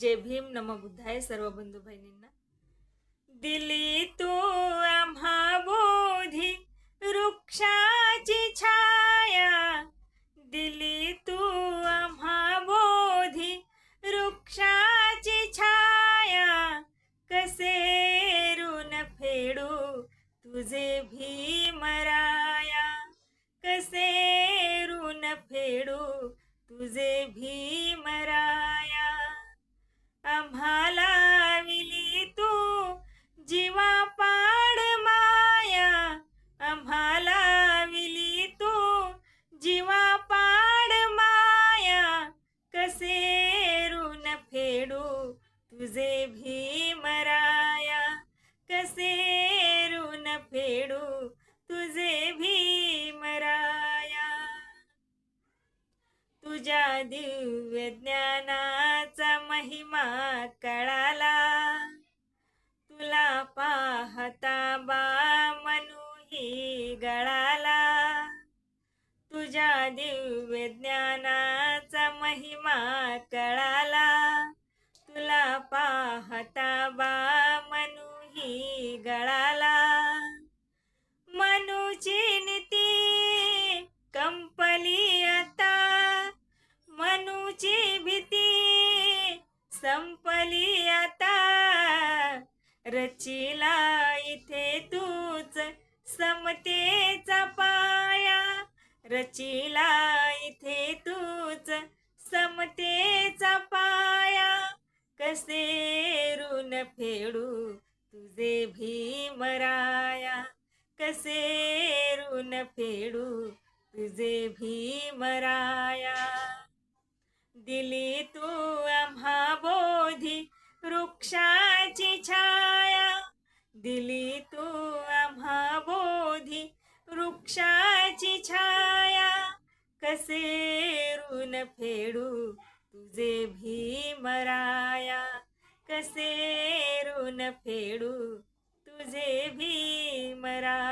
जय भीम नम बुद्धाय सर्व बंधू बहिणींना. दिली तू आम्हा बोधी वृक्षाची छाया. दिली तू आम्हा बोधी वृक्षाची छाया. कसे ऋण फेडू तुझे भीमराया कसे ऋण फेडू तुझे भीमराया आम्हाला विली तू. जीवा पाड माया आम्हाला विली तू. जीवा पाड माया कसे ऋण फेडू तुझे भीमराया कसे ऋण फेडू तुझे भीमराया तुझ्या दिव्य ज्ञाना महिमा कळाला. तुला पाहता बा मनुही गळाला. तुझ्या दिव्य ज्ञानाचा महिमा कळाला. तुला पा संपली आता. रचिला इथे तूच समतेचा पाया. रचिला इथे तूच समतेचा पाया. कसे ऋण फेडू तुझे भीमराया कसे ऋण फेडू तुझे भीमराया दिली तू वृक्षाची छाया दिली तू आम्हा बोधी. वृक्षाची छाया कसे ऋण फेडू तुझे भीमराया कसे ऋण फेडू तुझे भीमराया